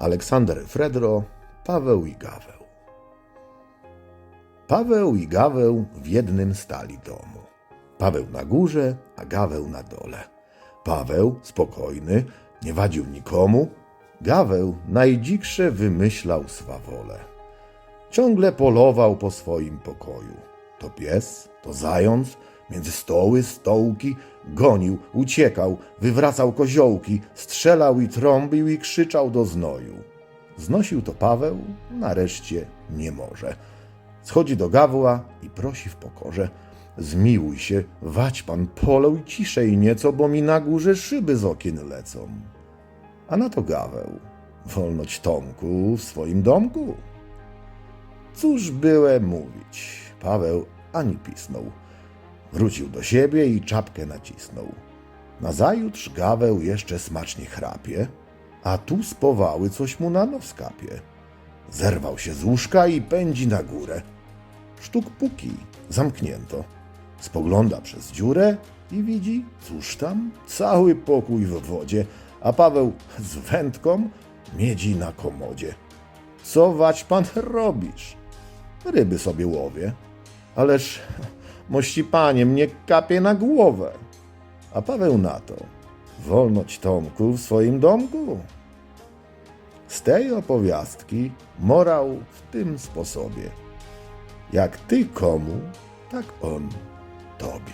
Aleksander Fredro, Paweł i Gaweł. Paweł i Gaweł w jednym stali domu. Paweł na górze, a Gaweł na dole. Paweł spokojny, nie wadził nikomu. Gaweł najdziksze wymyślał swawole. Ciągle polował po swoim pokoju. To pies, to zając, między stoły, stołki, gonił, uciekał, wywracał koziołki, strzelał i trąbił i krzyczał do znoju. Znosił to Paweł, nareszcie nie może. Schodzi do gawła i prosi w pokorze. Zmiłuj się, wać pan polą ciszej nieco, bo mi na górze szyby z okien lecą. A na to gaweł. Wolnoć Tomku w swoim domku. Cóż byłem mówić? Paweł ani pisnął. Wrócił do siebie i czapkę nacisnął. Nazajutrz gaweł jeszcze smacznie chrapie, a tu z powały coś mu na nos kapie. Zerwał się z łóżka i pędzi na górę. Sztuk puki, zamknięto. Spogląda przez dziurę i widzi, cóż tam, cały pokój w wodzie, a Paweł z wędką miedzi na komodzie. Co wać pan robisz? Ryby sobie łowię. Ależ, mości panie, mnie kapie na głowę. A Paweł na to. Wolnoć Tomku w swoim domku. Z tej opowiastki morał w tym sposobie. Jak ty komu, tak on tobie.